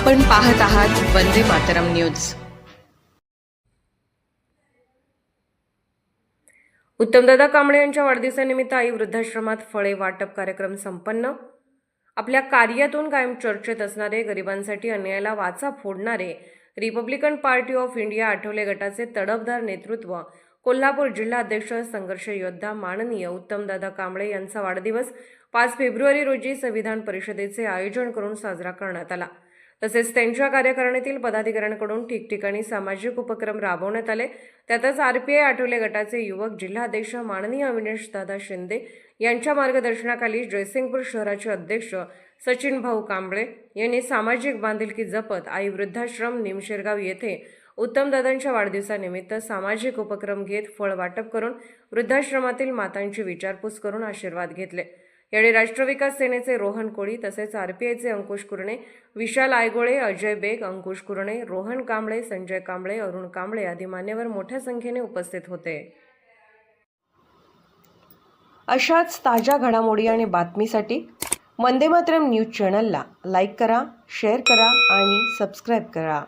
आपण पाहत आहात वंदे मातरम न्यूज. उत्तमदादा कांबळे यांच्या वाढदिवसानिमित्त आई वृद्धाश्रमात फळे वाटप कार्यक्रम संपन्न. आपल्या कार्यातून कायम चर्चेत असणारे गरिबांसाठी अन्यायाला वाचा फोडणारे Republican Party of India Athawale गटाचे तडफदार नेतृत्व कोल्हापूर जिल्हा अध्यक्ष संघर्ष योद्धा माननीय उत्तमदादा कांबळे यांचा वाढदिवस पाच फेब्रुवारी रोजी संविधान परिषदेचे आयोजन करून साजरा करण्यात आला. तसेच त्यांच्या कार्यकारिणीतील पदाधिकाऱ्यांकडून ठिकठिकाणी सामाजिक उपक्रम राबवण्यात आले. त्यातच आरपीआय आठवले गटाचे युवक जिल्हाध्यक्ष माननीय अविनेश दादा शिंदे यांच्या मार्गदर्शनाखाली जयसिंगपूर शहराचे अध्यक्ष सचिन भाऊ कांबळे यांनी सामाजिक बांधिलकी जपत आई वृद्धाश्रम निमशेरगाव येथे उत्तमदादांच्या वाढदिवसानिमित्त सामाजिक उपक्रम घेत फळ वाटप करून वृद्धाश्रमातील मातांची विचारपूस करून आशीर्वाद घेतले. यावेळी राष्ट्रविकास सेनेचे रोहन कोळी तसेच आरपीआयचे अंकुश कुरणे विशाल आयगोळे अजय बेग अंकुश कुरणे रोहन कांबळे संजय कांबळे अरुण कांबळे आदी मान्यवर मोठ्या संख्येने उपस्थित होते. अशाच ताज्या घडामोडी आणि बातमीसाठी वंदे मातरम न्यूज चॅनलला लाईक करा शेअर करा आणि सबस्क्राईब करा.